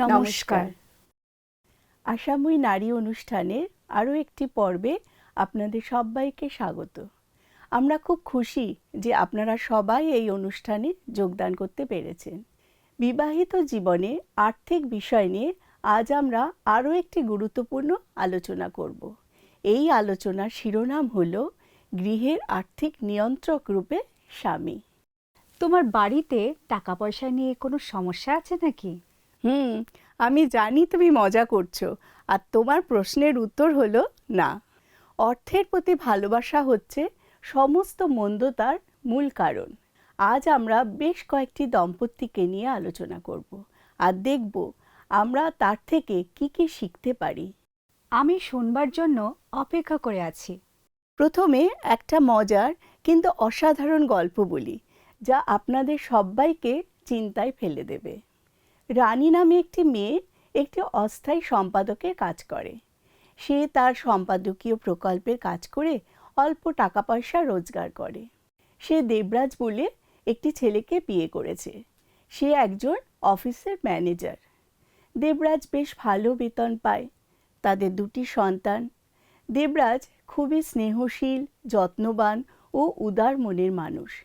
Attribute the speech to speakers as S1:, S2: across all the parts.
S1: নমস্কার। আসামই নারী অনুষ্ঠানের আরও একটি পর্বে আপনাদের সবাইকে স্বাগত। আমরা খুব খুশি যে আপনারা সবাই এই অনুষ্ঠানে যোগদান করতে পেরেছেন। বিবাহিত জীবনে আর্থিক বিষয় নিয়ে আজ আমরা আরও একটি গুরুত্বপূর্ণ আলোচনা করব। এই আলোচনার শিরোনাম হল গৃহের আর্থিক নিয়ন্ত্রক রূপে স্বামী।
S2: তোমার বাড়িতে টাকা পয়সা নিয়ে কোনো সমস্যা আছে নাকি?
S1: হুম, আমি জানি তুমি মজা করছ, আর তোমার প্রশ্নের উত্তর হলো না। অর্থের প্রতি ভালোবাসা হচ্ছে সমস্ত মন্দতার মূল কারণ। আজ আমরা বেশ কয়েকটি দম্পতিকে নিয়ে আলোচনা করব, আর দেখব আমরা তার থেকে কি কি শিখতে পারি।
S2: আমি শুনবার জন্য অপেক্ষা করে আছি।
S1: প্রথমে একটা মজার কিন্তু অসাধারণ গল্প বলি, যা আপনাদের সবাইকে চিন্তায় ফেলে দেবে। রানী নামে একটি মেয়ে একটি অস্থায়ী সম্পাদকের কাজ করে। সে তার সম্পাদকীয় প্রকল্পের কাজ করে অল্প টাকা পয়সা রোজগার করে। সে দেবরাজ বলে একটি ছেলেকে বিয়ে করেছে। সে একজন অফিসের ম্যানেজার। দেবরাজ বেশ ভালো বেতন পায়, তাদের দুটি সন্তান। দেবরাজ খুবই স্নেহশীল, যত্নবান ও উদার মনের মানুষ।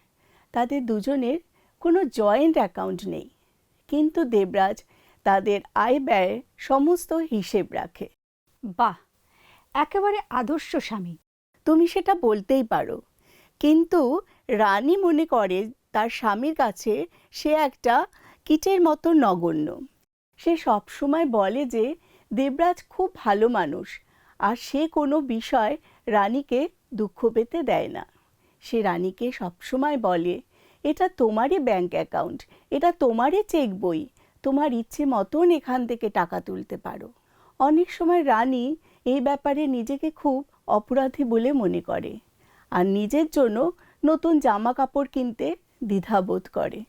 S1: তাদের দুজনের কোনো জয়েন্ট অ্যাকাউন্ট নেই। কিন্তু দেবরাজ তাদের আয় ব্যয় সমস্ত হিসেব রাখে।
S2: বাহ, একেবারে আদর্শ স্বামী।
S1: তুমি সেটা বলতেই পারো। কিন্তু রানী মনে করে তার স্বামীর কাছে সে একটা কিটের মতো নগণ্য। সে সবসময় বলে যে, দেবরাজ খুব ভালো মানুষ, আর সে কোনো বিষয় রানীকে দুঃখ পেতে দেয় না। সে রানীকে সবসময় বলে এটা তোমারই ব্যাংক অ্যাকাউন্ট এটা তোমারই চেক বই, তোমার ইচ্ছে মতন এখান থেকে টাকা তুলতে পারো। অনেক সময় রানী এই ব্যাপারে নিজেকে খুব অপরাধী বলে মনে করে আর নিজের জন্য নতুন জামা কাপড় কিনতে দ্বিধাবোধ করে।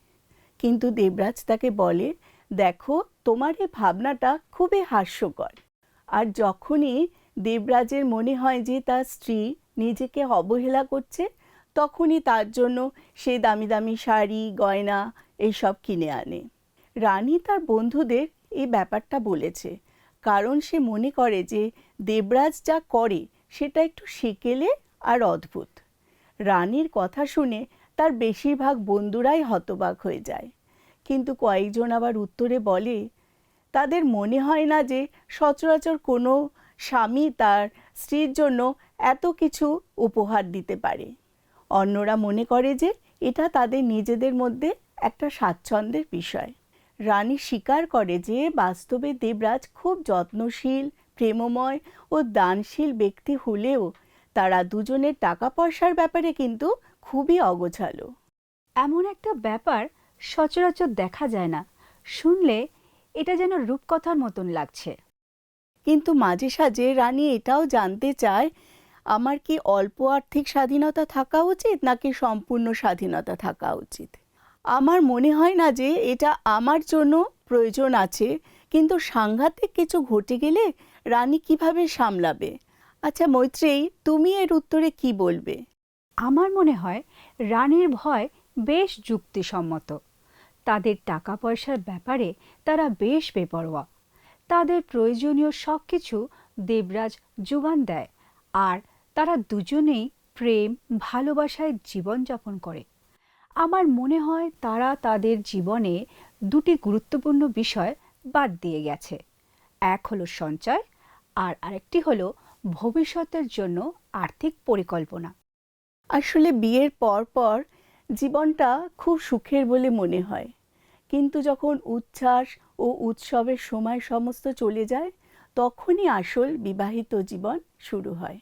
S1: কিন্তু দেবরাজ তাকে বলে, দেখো, তোমার এই ভাবনাটা খুবই হাস্যকর। আর যখনই দেবরাজের মনে হয় যে তার স্ত্রী নিজেকে অবহেলা করছে তখনই তার জন্য সে দামি দামি শাড়ি, গয়না এইসব কিনে আনে। রানী তার বন্ধুদের এই ব্যাপারটা বলেছে, কারণ সে মনে করে যে দেবরাজ যা করে সেটা একটু সেকেলে আর অদ্ভুত। রানীর কথা শুনে তার বেশিরভাগ বন্ধুরাই হতবাক হয়ে যায়। কিন্তু কয়েকজন আবার উত্তরে বলে, তাদের মনে হয় না যে সচরাচর কোনো স্বামী তার স্ত্রীর জন্য এত কিছু উপহার দিতে পারে। অন্যরা মনে করে যে এটা তাদের নিজেদের মধ্যে একটা স্বাচ্ছন্দ্যের বিষয়। রানী স্বীকার করে যে বাস্তবে দেবরাজ খুব যত্নশীল, প্রেমময় ও দানশীল ব্যক্তি হলেও তারা দুজনের টাকা পয়সার ব্যাপারে কিন্তু খুবই অগোছালো।
S2: এমন একটা ব্যাপার সচরাচর দেখা যায় না। শুনলে এটা যেন রূপকথার মতন লাগছে।
S1: কিন্তু মাঝে সাঝে রানী এটাও জানতে চায় আমার কি অল্প আর্থিক স্বাধীনতা থাকা উচিত নাকি সম্পূর্ণ স্বাধীনতা থাকা উচিত? আমার মনে হয় না যে এটা আমার জন্য প্রয়োজন আছে, কিন্তু সাংঘাতিক কিছু ঘটে গেলে রানী কীভাবে সামলাবে? আচ্ছা মৈত্রেয়ী, তুমি এর উত্তরে কি বলবে?
S2: আমার মনে হয় রানীর ভয় বেশ যুক্তিসম্মত। তাদের টাকা পয়সার ব্যাপারে তারা বেশ বেপরোয়া। তাদের প্রয়োজনীয় সব কিছু দেবরাজ যোগান দেয়, আর তারা দুজনেই প্রেম, ভালোবাসায় জীবনযাপন করে। আমার মনে হয় তারা তাদের জীবনে দুটি গুরুত্বপূর্ণ বিষয় বাদ দিয়ে গেছে। এক হলো সঞ্চয়, আর আরেকটি হলো ভবিষ্যতের জন্য আর্থিক পরিকল্পনা।
S1: আসলে বিয়ের পর পর জীবনটা খুব সুখের বলে মনে হয়। কিন্তু যখন উচ্ছ্বাস ও উৎসবের সময় সমস্ত চলে যায়, তখনই আসল বিবাহিত জীবন শুরু হয়।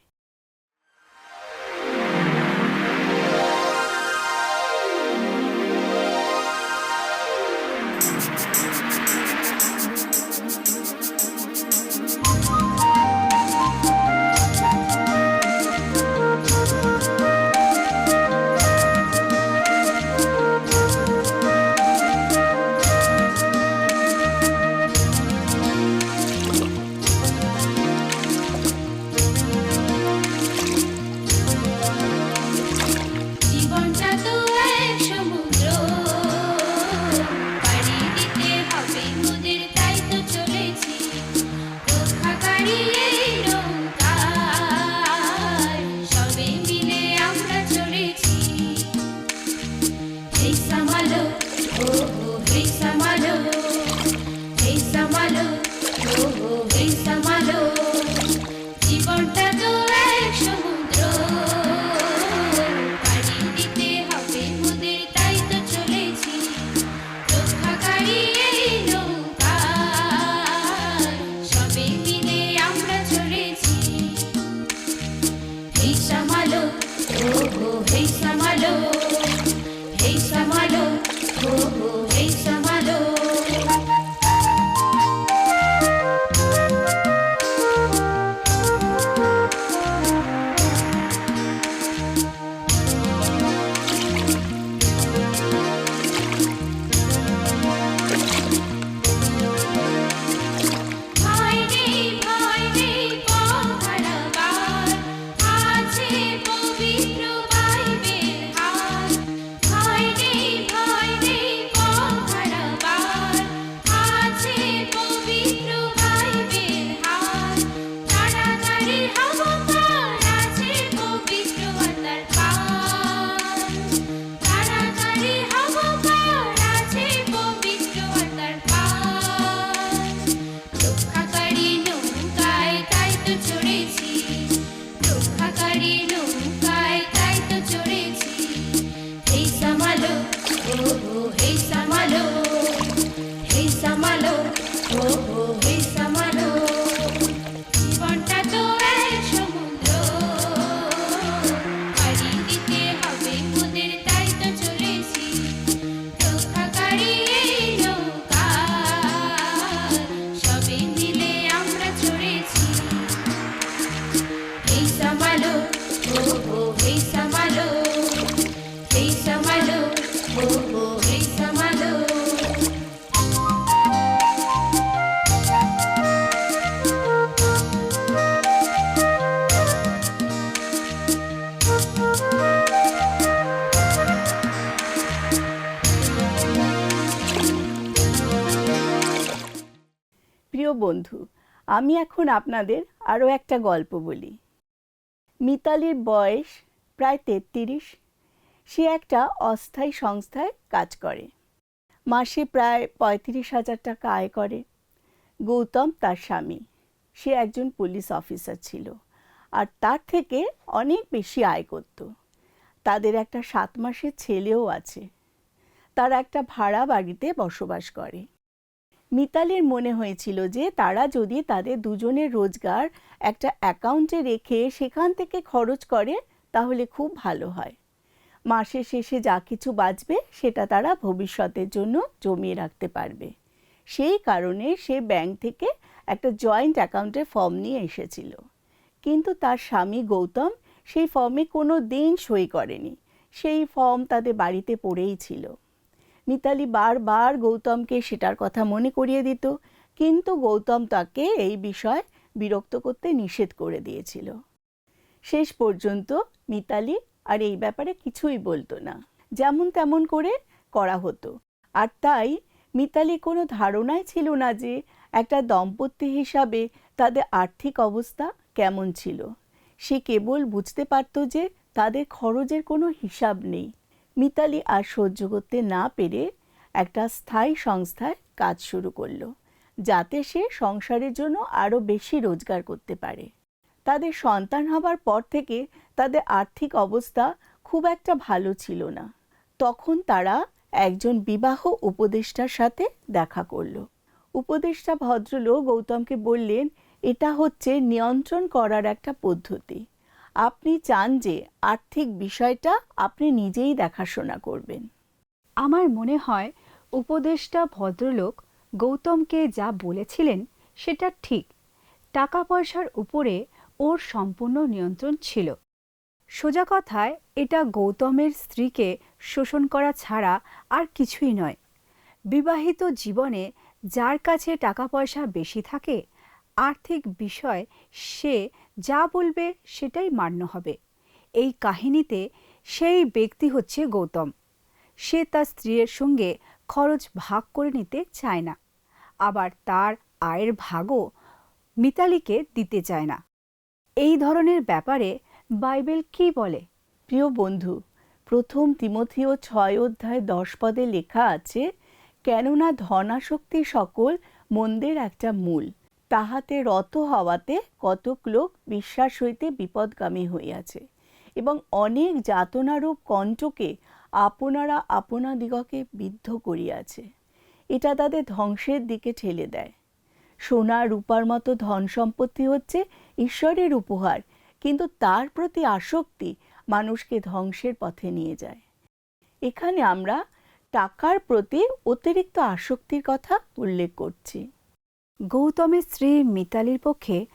S1: বন্ধু, আমি এখন আপনাদের আরও একটা গল্প বলি। মিতালির বয়স প্রায় তেত্রিশ, সে একটা অস্থায়ী সংস্থায় কাজ করে। মাসে প্রায় পঁয়ত্রিশ হাজার টাকা আয় করে। গৌতম তার স্বামী, সে একজন পুলিশ অফিসার ছিল আর তার থেকে অনেক বেশি আয় করত। তাদের একটা সাত মাসের ছেলেও আছে। তারা একটা ভাড়া বাড়িতে বসবাস করে। মিতালির মনে হয়েছিল যে তারা যদি তাদের দুজনের রোজগার একটা অ্যাকাউন্টে রেখে সেখান থেকে খরচ করে, তাহলে খুব ভালো হয়। মাসের শেষে যা কিছু বাঁচবে, সেটা তারা ভবিষ্যতের জন্য জমিয়ে রাখতে পারবে। সেই কারণে সে ব্যাংক থেকে একটা জয়েন্ট অ্যাকাউন্টের ফর্ম নিয়ে এসেছিল। কিন্তু তার স্বামী গৌতম সেই ফর্মে কোনো দিন সই করেনি। সেই ফর্ম তাদের বাড়িতে পড়েই ছিল। মিতালি বারবার গৌতমকে সেটার কথা মনে করিয়ে দিত, কিন্তু গৌতম তাকে এই বিষয় বিরক্ত করতে নিষেধ করে দিয়েছিল। শেষ পর্যন্ত মিতালি আর এই ব্যাপারে কিছুই বলতো না। যেমন তেমন করে করা হতো। আর তাই মিতালি কোনো ধারণাই ছিল না যে একটা দম্পতি হিসাবে তাদের আর্থিক অবস্থা কেমন ছিল। সে কেবল বুঝতে পারত যে তাদের খরচের কোনো হিসাব নেই। মিতালি আর সহ্য করতে না পেরে একটা স্থায়ী সংস্থায় কাজ শুরু করল, যাতে সে সংসারের জন্য আরও বেশি রোজগার করতে পারে। তাদের সন্তান হবার পর থেকে তাদের আর্থিক অবস্থা খুব একটা ভালো ছিল না। তখন তারা একজন বিবাহ উপদেষ্টার সাথে দেখা করল। উপদেষ্টা ভদ্রলোক গৌতমকে বললেন, এটা হচ্ছে নিয়ন্ত্রণ করার একটা পদ্ধতি। আপনি চান যে আর্থিক বিষয়টা আপনি নিজেই দেখাশোনা করবেন।
S2: আমার মনে হয় উপদেষ্টা ভদ্রলোক গৌতমকে যা বলেছিলেন সেটা ঠিক। টাকা পয়সার উপরে ওর সম্পূর্ণ নিয়ন্ত্রণ ছিল। সোজা কথায় এটা গৌতমের স্ত্রীকে শোষণ করা ছাড়া আর কিছুই নয়। বিবাহিত জীবনে যার কাছে টাকা পয়সা বেশি থাকে, আর্থিক বিষয় সে যা বলবে সেটাই মান্য হবে। এই কাহিনীতে সেই ব্যক্তি হচ্ছে গৌতম। সে তার স্ত্রীর সঙ্গে খরচ ভাগ করে নিতে চায় না। আবার তার আয়ের ভাগও মিতালিকে দিতে চায় না। এই ধরনের ব্যাপারে বাইবেল কি বলে?
S1: প্রিয় বন্ধু, প্রথম তিমথিও ছয় অধ্যায় দশ পদে লেখা আছে, কেননা ধনাশক্তি সকল মন্দের একটা মূল। তাহাতে রত হওয়াতে কতক লোক বিশ্বাস হইতে বিপদগামী হইয়াছে এবং অনেক যাতনারূপ কণ্ঠকে আপনারা আপনাদিগকে বিদ্ধ করিয়াছে। এটা তাদের ধ্বংসের দিকে ঠেলে দেয়। সোনা রূপার মতো ধন সম্পত্তি হচ্ছে ঈশ্বরের উপহার, কিন্তু তার প্রতি আসক্তি মানুষকে ধ্বংসের পথে নিয়ে যায়। এখানে আমরা টাকার প্রতি অতিরিক্ত আসক্তির কথা উল্লেখ করছি।
S2: গৌতমের স্ত্রী মিতালির পক্ষে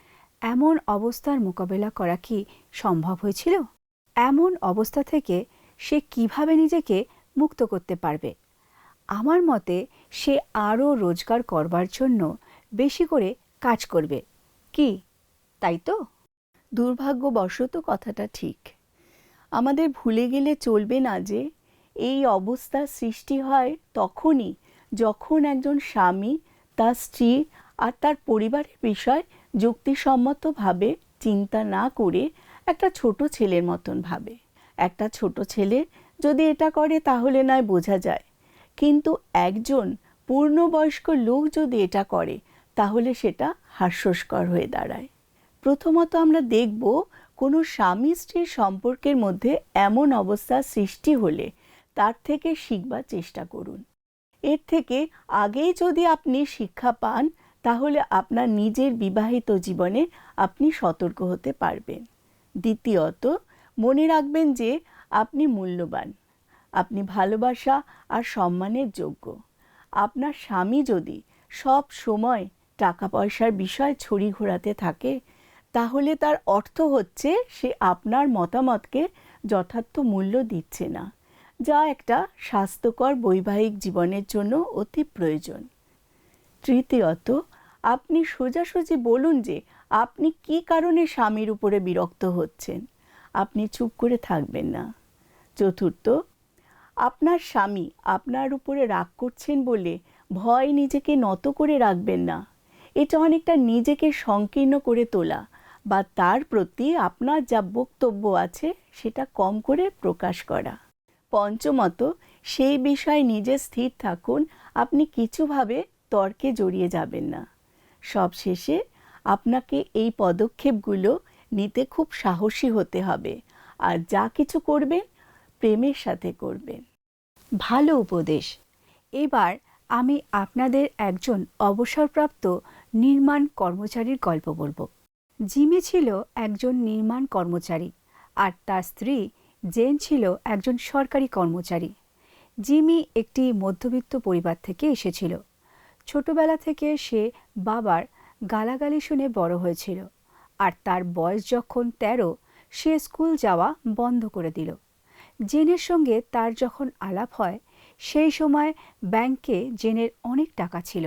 S2: এমন অবস্থার মোকাবেলা করা কি সম্ভব হয়েছিল? এমন অবস্থা থেকে সে কীভাবে নিজেকে মুক্ত করতে পারবে? আমার মতে সে আরও রোজগার করবার জন্য বেশি করে কাজ করবে। কি, তাই তো?
S1: দুর্ভাগ্যবশত কথাটা ঠিক। আমাদের ভুলে গেলে চলবে না যে, এই অবস্থা সৃষ্টি হয় তখনই যখন একজন স্বামী তার স্ত্রী আর তার পরিবারের বিষয় যুক্তিসম্মতভাবে চিন্তা না করে একটা ছোট ছেলের মতন ভাবে। একটা ছোট ছেলে যদি এটা করে তাহলে নয় বোঝা যায়। কিন্তু একজন পূর্ণবয়স্ক লোক যদি এটা করে, তাহলে সেটা হাস্যস্কর হয়ে দাঁড়ায়। প্রথমত আমরা দেখব কোনো স্বামী স্ত্রীর সম্পর্কের মধ্যে এমন অবস্থা সৃষ্টি হলে তার থেকে শিখবার চেষ্টা করুন। এর থেকে আগেই যদি আপনি শিক্ষা পান তাহলে আপনার নিজের বিবাহিত জীবনে আপনি সতর্ক হতে পারবেন। দ্বিতীয়ত, মনে রাখবেন যে আপনি মূল্যবান। আপনি ভালোবাসা আর সম্মানের যোগ্য। আপনার স্বামী যদি সব সময় টাকা পয়সার বিষয় ছড়ি ঘোরাতে থাকে, তাহলে তার অর্থ হচ্ছে সে আপনার মতামতকে যথার্থ মূল্য দিচ্ছে না, যা একটা স্বাস্থ্যকর বৈবাহিক জীবনের জন্য অতি প্রয়োজন। তৃতীয়ত আপনি সোজাসুজি বলুন যে আপনি কি কারণে স্বামীর উপরে বিরক্ত হচ্ছেন। আপনি চুপ করে থাকবেন না। চতুর্থ, আপনার স্বামী আপনার উপরে রাগ করছেন বলে ভয় নিজেকে নত করে রাখবেন না। এটা অনেকটা নিজেকে সংকীর্ণ করে তোলা বা তার প্রতি আপনার যা বক্তব্য আছে সেটা কম করে প্রকাশ করা। পঞ্চমত, সেই বিষয়ে নিজে স্থির থাকুন। আপনি কিছুভাবে তর্কে জড়িয়ে যাবেন না। সবশেষে আপনাকে এই পদক্ষেপগুলো নিতে খুব সাহসী হতে হবে। আর যা কিছু করবেন, প্রেমের সাথে করবেন।
S2: ভালো উপদেশ। এবার আমি আপনাদের একজন অবসরপ্রাপ্ত নির্মাণ কর্মচারীর গল্প বলব। জিমি ছিল একজন নির্মাণ কর্মচারী আর তার স্ত্রী জেন ছিল একজন সরকারি কর্মচারী। জিমি একটি মধ্যবিত্ত পরিবার থেকে এসেছিল। ছোটবেলা থেকে সে বাবার গালাগালি শুনে বড় হয়েছিল আর তার বয়স যখন তেরো, সে স্কুল যাওয়া বন্ধ করে দিল। জেনের সঙ্গে তার যখন আলাপ হয়, সেই সময় ব্যাংকে জেনের অনেক টাকা ছিল।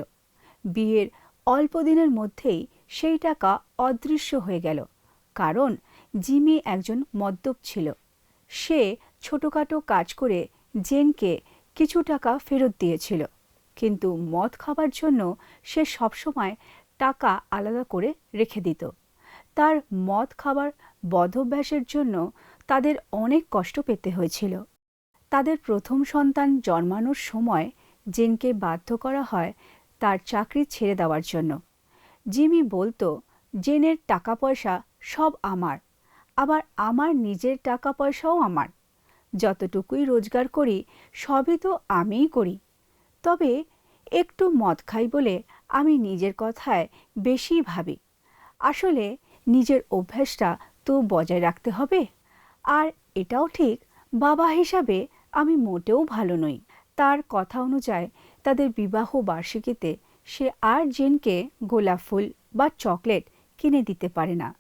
S2: বিয়ের অল্প দিনের মধ্যেই সেই টাকা অদৃশ্য হয়ে গেল, কারণ জিমি একজন মদ্যপ ছিল। সে ছোটোখাটো কাজ করে জেনকে কিছু টাকা ফেরত দিয়েছিল। কিন্তু মদ খাবার জন্য সে সবসময় টাকা আলাদা করে রেখে দিত। তার মদ খাবার বদভ্যাসের জন্য তাদের অনেক কষ্ট পেতে হয়েছিল। তাদের প্রথম সন্তান জন্মানোর সময় জেনকে বাধ্য করা হয় তার চাকরি ছেড়ে দেওয়ার জন্য। জিমি বলতো, জেনের টাকা পয়সা সব আমার, আবার আমার নিজের টাকা পয়সাও আমার। যতটুকুই রোজগার করি, সবই তো আমিই করি। তবে একটু মদ খাই বলে আমি নিজের কথায় বেশি ভাবি। আসলে নিজের অভ্যাসটা তো বজায় রাখতে হবে। আর এটাও ঠিক, বাবা হিসাবে আমি মোটেও ভালো নই। তার কথা অনুযায়ী তাদের বিবাহ বার্ষিকীতে সে আর জেনকে গোলাপ ফুল বা চকলেট কিনে দিতে পারে না।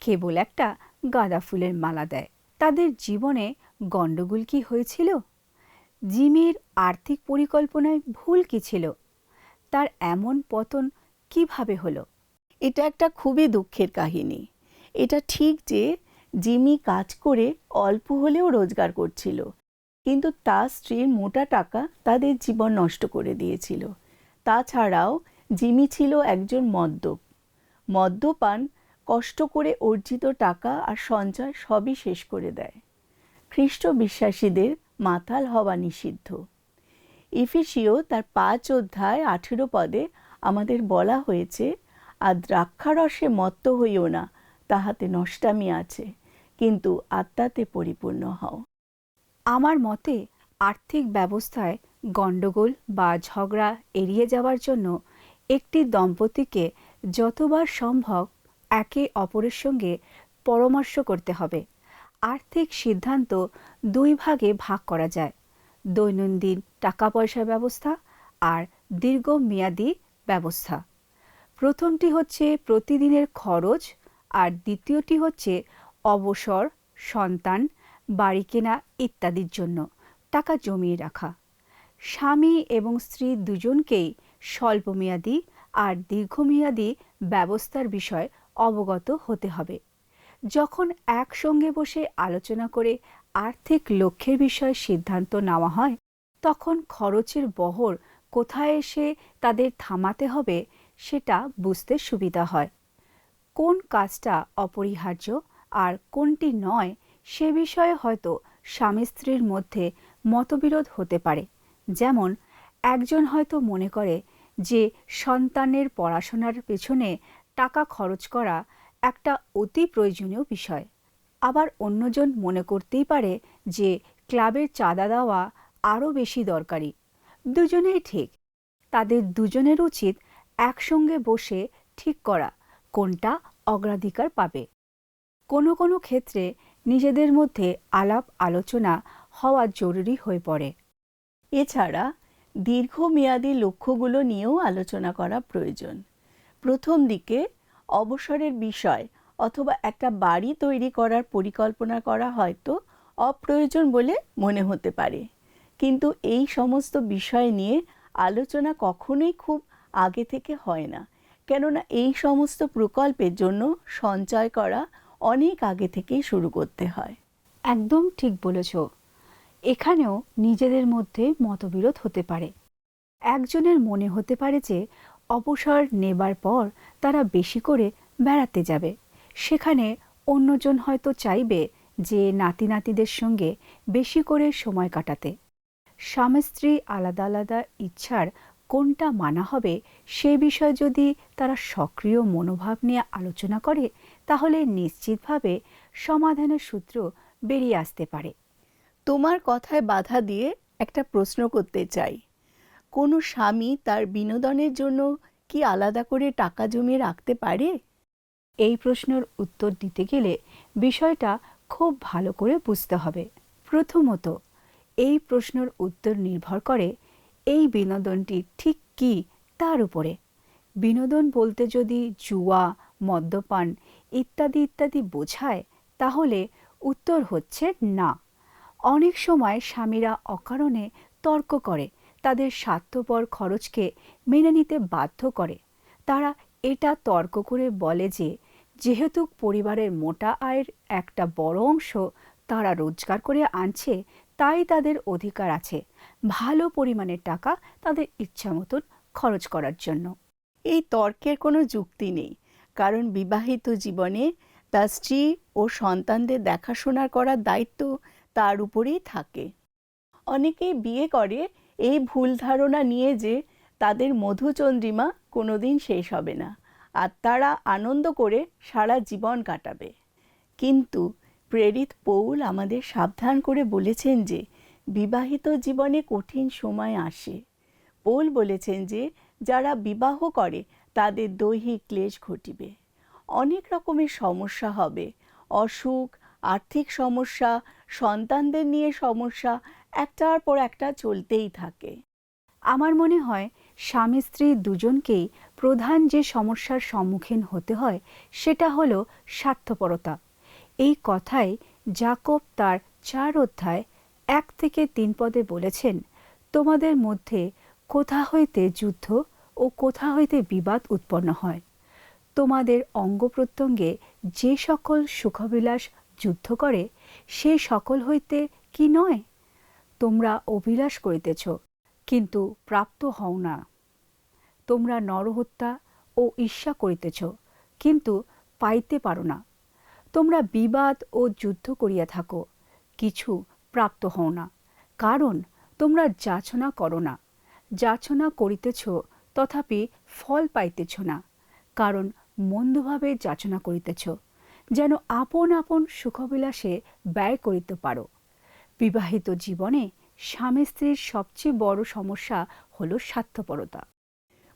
S2: কেবল একটা গাঁদা ফুলের মালা দেয়। তাদের জীবনে গণ্ডগোল কি হয়েছিল? জিমির আর্থিক পরিকল্পনায় ভুল কি ছিল? তার এমন পতন কীভাবে হলো?
S1: এটা একটা খুবই দুঃখের কাহিনী। এটা ঠিক যে জিমি কাজ করে অল্প হলেও রোজগার করছিল, কিন্তু তার স্ত্রীর মোটা টাকা তাদের জীবন নষ্ট করে দিয়েছিল। তাছাড়াও জিমি ছিল একজন মদ্যপ। মদ্যপান কষ্ট করে অর্জিত টাকা আর সঞ্চয় সবই শেষ করে দেয়। খ্রিস্ট বিশ্বাসীদের মাতাল হওয়া নিষিদ্ধ। ইফিসিও তার পাঁচ অধ্যায় আঠেরো পদে আমাদের বলা হয়েছে আর দ্রাক্ষারসে মত্ত হইও না, তাহাতে নষ্টামি আছে, কিন্তু আত্মাতে পরিপূর্ণ হও।
S2: আমার মতে, আর্থিক ব্যবস্থায় গণ্ডগোল বা ঝগড়া এড়িয়ে যাওয়ার জন্য একটি দম্পতিকে যতবার সম্ভব একে অপরের সঙ্গে পরামর্শ করতে হবে। আর্থিক সিদ্ধান্ত দুই ভাগে ভাগ করা যায়। দৈনন্দিন টাকা পয়সার ব্যবস্থা আর দীর্ঘমেয়াদী ব্যবস্থা। প্রথমটি হচ্ছে প্রতিদিনের খরচ আর দ্বিতীয়টি হচ্ছে অবসর, সন্তান, বাড়ি কেনা ইত্যাদির জন্য টাকা জমিয়ে রাখা। স্বামী এবং স্ত্রী দুজনকেই স্বল্পমেয়াদী আর দীর্ঘমেয়াদী ব্যবস্থার বিষয় অবগত হতে হবে। যখন একসঙ্গে বসে আলোচনা করে আর্থিক লক্ষ্যের বিষয়ে সিদ্ধান্ত নেওয়া হয়, তখন খরচের বহর কোথায় এসে তাদের থামাতে হবে সেটা বুঝতে সুবিধা হয়। কোন কাজটা অপরিহার্য আর কোনটি নয় সে বিষয়ে হয়তো স্বামী স্ত্রীর মধ্যে মতবিরোধ হতে পারে। যেমন, একজন হয়তো মনে করে যে সন্তানের পড়াশোনার পেছনে টাকা খরচ করা একটা অতি প্রয়োজনীয় বিষয়। আবার অন্যজন মনে করতেই পারে যে ক্লাবের চাঁদা দেওয়া আরও বেশি দরকারি। দুজনেই ঠিক। তাদের দুজনের উচিত একসঙ্গে বসে ঠিক করা, কোনটা অগ্রাধিকার পাবে। কোনো কোনো ক্ষেত্রে নিজেদের মধ্যে আলাপ আলোচনা হওয়া জরুরি হয়ে পড়ে।
S1: এছাড়া দীর্ঘমেয়াদী লক্ষ্যগুলো নিয়েও আলোচনা করা প্রয়োজন। প্রথম দিকে অবসরের বিষয় অথবা একটা বাড়ি তৈরি করার পরিকল্পনা করা হয়তো অপ্রয়োজন বলে মনে হতে পারে। কিন্তু এই সমস্ত বিষয় নিয়ে আলোচনা কখনোই খুব আগে থেকে হয় না। কেননা এই সমস্ত প্রকল্পের জন্য সঞ্চয় করা অনেক আগে থেকেই শুরু করতে হয়।
S2: একদম ঠিক বলেছ। এখানেও নিজেদের মধ্যে মতবিরোধ হতে পারে। একজনের মনে হতে পারে যে অবসর নেবার পর তারা বেশি করে বেড়াতে যাবে। সেখানে অন্যজন হয়তো চাইবে যে নাতি নাতিদের সঙ্গে বেশি করে সময় কাটাতে। স্বামী স্ত্রী আলাদা আলাদা ইচ্ছার কোনটা মানা হবে সে বিষয়ে যদি তারা সক্রিয় মনোভাব নিয়ে আলোচনা করে, তাহলে নিশ্চিতভাবে সমাধানের সূত্র বেরিয়ে আসতে পারে।
S1: তোমার কথায় বাধা দিয়ে একটা প্রশ্ন করতে চাই। কোনো স্বামী তার বিনোদনের জন্য কি আলাদা করে টাকা জমিয়ে রাখতে পারে?
S2: এই প্রশ্নের উত্তর দিতে গেলে বিষয়টা খুব ভালো করে বুঝতে হবে। প্রথমত, এই প্রশ্নের উত্তর নির্ভর করে এই বিনোদনটি ঠিক কী তার উপরে। বিনোদন বলতে যদি জুয়া, মদ্যপান ইত্যাদি ইত্যাদি বোঝায়, তাহলে উত্তর হচ্ছে না। অনেক সময় স্বামীরা অকারণে তর্ক করে, তাদের স্বার্থপর খরচকে মেনে নিতে বাধ্য করে। তারা এটা তর্ক করে বলে যে যেহেতু পরিবারের মোটা আয়ের একটা বড় অংশ তারা রোজগার করে আনছে, তাই তাদের অধিকার আছে ভালো পরিমাণের টাকা তাদের ইচ্ছা মতন খরচ করার জন্য।
S1: এই তর্কের কোনো যুক্তি নেই, কারণ বিবাহিত জীবনে তার স্ত্রী ও সন্তানদের দেখাশোনা করার দায়িত্ব তার উপরেই থাকে। অনেকেই বিয়ে করে এই ভুল ধারণা নিয়ে যে তাদের মধুচন্দ্রিমা কোনোদিন শেষ হবে না। আর তারা আনন্দ করে সারা জীবন কাটাবে। কিন্তু প্রেরিত পৌল আমাদের সাবধান করে বলেছেন যে, বিবাহিত জীবনে কঠিন সময় আসে। পৌল বলেছেন যে, যারা বিবাহ করে, তাদের দৈহিক ক্লেশ ঘটিবে। অনেক রকমের সমস্যা হবে। অসুখ, আর্থিক সমস্যা, সন্তানদের নিয়ে সমস্যা, একটার পর একটা চলতেই থাকে।
S2: আমার মনে হয় স্বামী স্ত্রী দুজনকেই প্রধান যে সমস্যার সম্মুখীন হতে হয়, সেটা হলো স্বার্থপরতা। এই কথাই জাকব তার চার অধ্যায় এক থেকে তিন পদে বলেছেন, তোমাদের মধ্যে কোথা হইতে যুদ্ধ ও কোথা হইতে বিবাদ উৎপন্ন হয়? তোমাদের অঙ্গ প্রত্যঙ্গে যে সকল সুখবিলাস যুদ্ধ করে, সে সকল হইতে কি নয়? তোমরা অভিলাষ করিতেছ। কিন্তু প্রাপ্ত হও না। তোমরা নরহত্যা ও ঈর্ষা করিতেছ, কিন্তু পাইতে পারো না। তোমরা বিবাদ ও যুদ্ধ করিয়া থাকো, কিছু প্রাপ্ত হও না। কারণ তোমরা যাচনা করো না। যাচনা করিতেছ, তথাপি ফল পাইতেছ না। কারণ মন্দভাবে যাচনা করিতেছ, যেন আপন আপন সুখবিলাসে ব্যয় করিতে পারো। বিবাহিত জীবনে স্বামী স্ত্রীর সবচেয়ে বড় সমস্যা হলো স্বার্থপরতা।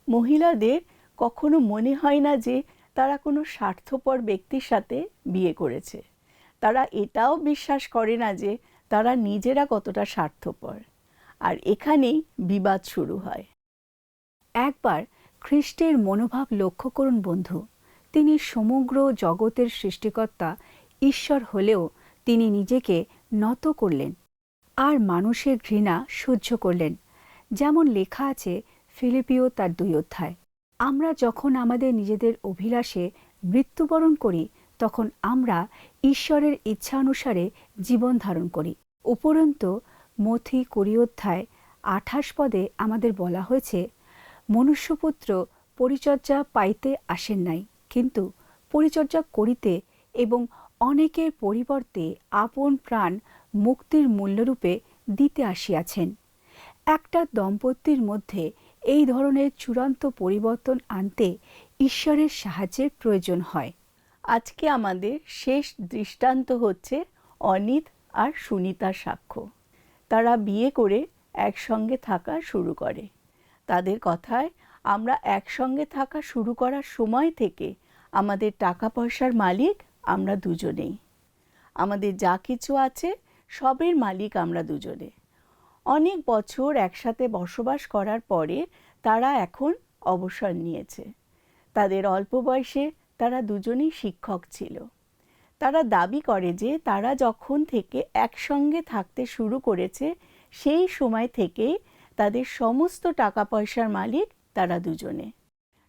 S1: মহিলাদের কখনো মনে হয় না যে তারা কোনো স্বার্থপর ব্যক্তির সাথে বিয়ে করেছে। তারা এটাও বিশ্বাস করে না যে তারা নিজেরা কতটা স্বার্থপর। আর এখানেই বিবাদ শুরু হয়।
S2: একবার খ্রিস্টের মনোভাব লক্ষ্য করুন বন্ধু। তিনি সমগ্র জগতের সৃষ্টিকর্তা, ঈশ্বর হলেও তিনি নিজেকে নত করলেন। আর মানুষের ঘৃণা সহ্য করলেন। যেমন লেখা আছে, ফিলিপিও তার দুই অধ্যায়। আমরা যখন আমাদের নিজেদের অভিলাষে মৃত্যুবরণ করি, তখন আমরা ঈশ্বরের ইচ্ছা অনুসারে জীবন ধারণ করি। উপরন্ত, মথি কুড়ি অধ্যায় আঠাশ পদে আমাদের বলা হয়েছে, মনুষ্যপুত্র পরিচর্যা পাইতে আসেন নাই, কিন্তু পরিচর্যা করিতে এবং অনেকের পরিবর্তে আপন প্রাণ মুক্তির মূল্যরূপে দিতে আসিয়াছেন। একটা দম্পতির মধ্যে এই ধরনের চূড়ান্ত পরিবর্তন আনতে ঈশ্বরের সাহায্যের প্রয়োজন হয়।
S1: আজকে আমাদের শেষ দৃষ্টান্ত হচ্ছে অনিত আর সুনিতার সাক্ষ্য। তারা বিয়ে করে একসঙ্গে থাকা শুরু করে। তাদের কথায়, আমরা একসঙ্গে থাকা শুরু করার সময় থেকে আমাদের টাকা পয়সার মালিক আমরা দুজনেই। আমাদের যা কিছু আছে সবের মালিক আমরা দুজনে। অনেক বছর একসাথে বসবাস করার পরে তারা এখন অবসর নিয়েছে। তাদের অল্প বয়সে তারা দুজনেই শিক্ষক ছিল। তারা দাবি করে যে তারা যখন থেকে একসঙ্গে থাকতে শুরু করেছে, সেই সময় থেকেই তাদের সমস্ত টাকা পয়সার মালিক তারা দুজনে।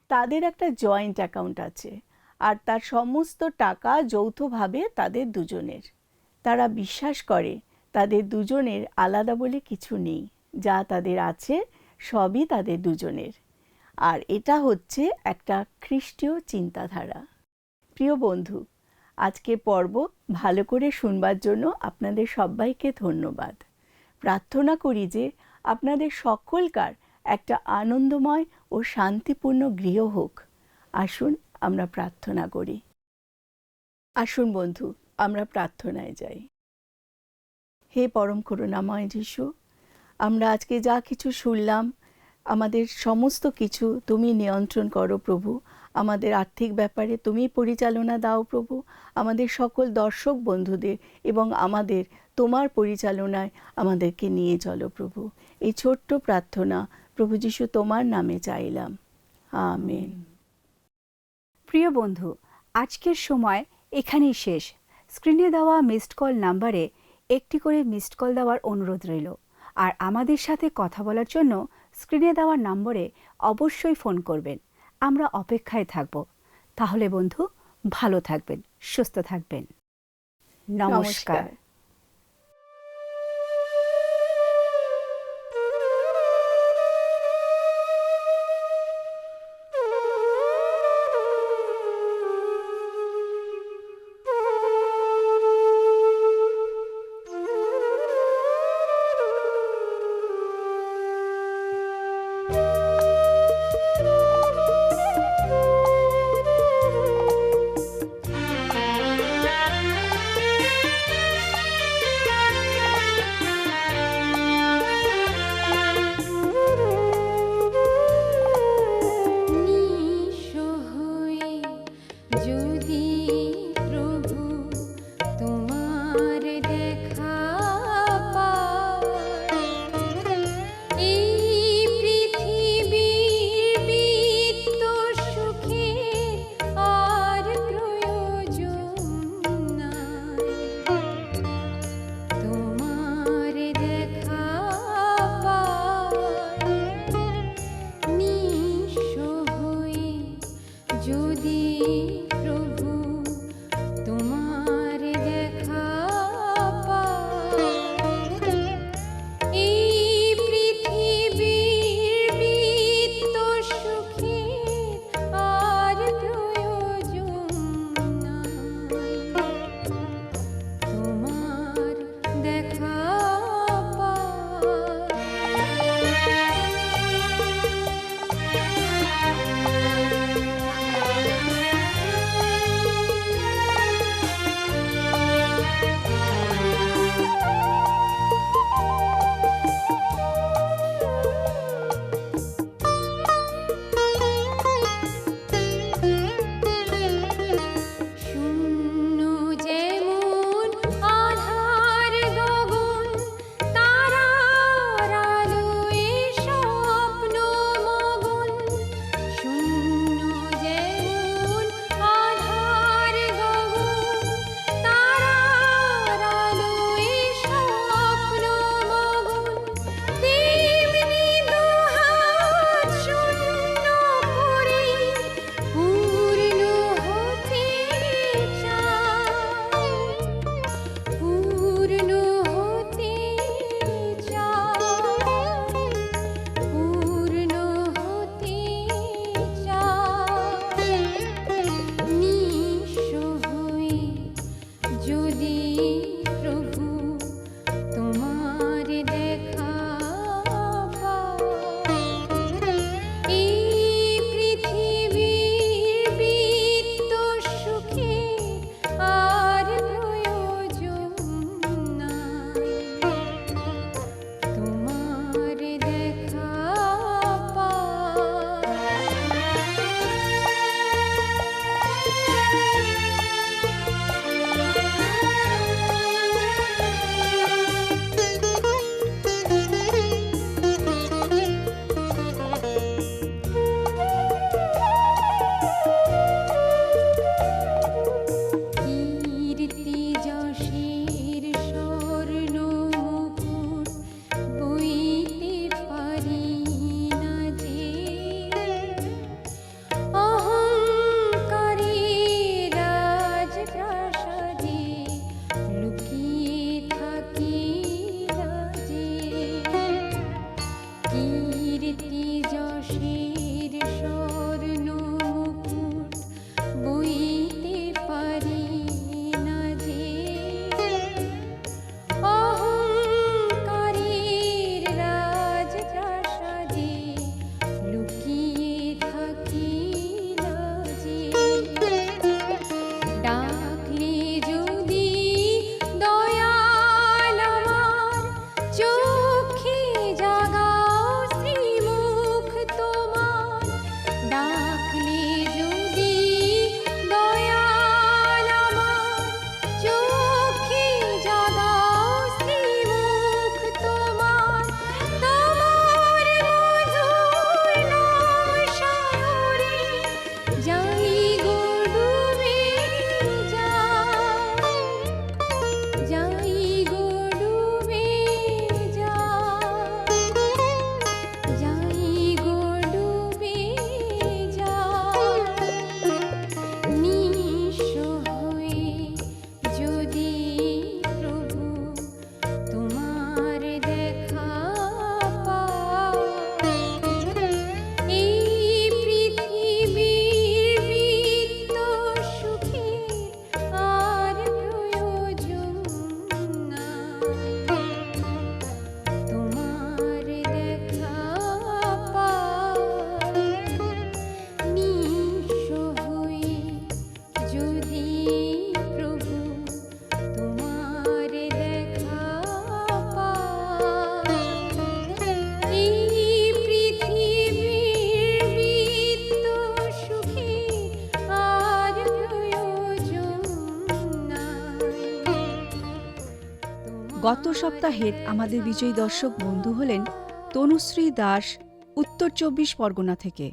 S1: তাদের একটা জয়েন্ট অ্যাকাউন্ট আছে আর তার সমস্ত টাকা যৌথভাবে তাদের দুজনের। তারা বিশ্বাস করে, তাদের দুজনের আলাদা বলে কিছু নেই। যা তাদের আছে, সবই তাদের দুজনের। আর এটা হচ্ছে একটা খ্রিস্টীয় চিন্তাধারা। প্রিয় বন্ধু আজকে পর্ব ভালো করে শুনবার জন্য আপনাদের সবাইকে ধন্যবাদ। প্রার্থনা করি যে আপনাদের সকলকার একটা আনন্দময় ও শান্তিপূর্ণ গৃহ হোক। আসুন আমরা প্রার্থনা করি। আসুন বন্ধু আমরা প্রার্থনায় যাই। হে পরম করুণাময় যিশু, আমরা আজকে যা কিছু শুনলাম, আমাদের সমস্ত কিছু তুমি নিয়ন্ত্রণ করো প্রভু। আমাদের আর্থিক ব্যাপারে তুমি পরিচালনা দাও প্রভু। আমাদের সকল দর্শক বন্ধুদের এবং আমাদের তোমার পরিচালনায় আমাদেরকে নিয়ে চলো প্রভু। এই ছোট্ট প্রার্থনা প্রভু যিশু তোমার নামে চাইলাম। আমেন।
S2: প্রিয় বন্ধু, আজকের সময় এখানেই শেষ। স্ক্রিনে দেওয়া মিসড কল নাম্বারে একটি করে মিসড কল দেওয়ার অনুরোধ রইল। আর আমাদের সাথে কথা বলার জন্য স্ক্রিনে দেওয়া নম্বরে অবশ্যই ফোন করবেন। আমরা অপেক্ষায় থাকব। তাহলে বন্ধু ভালো থাকবেন সুস্থ থাকবেন। নমস্কার। গত সপ্তাহের আমাদের বিজয়ী দর্শক বন্ধু হলেন তনুশ্রী দাস উত্তর চব্বিশ পরগনা থেকে।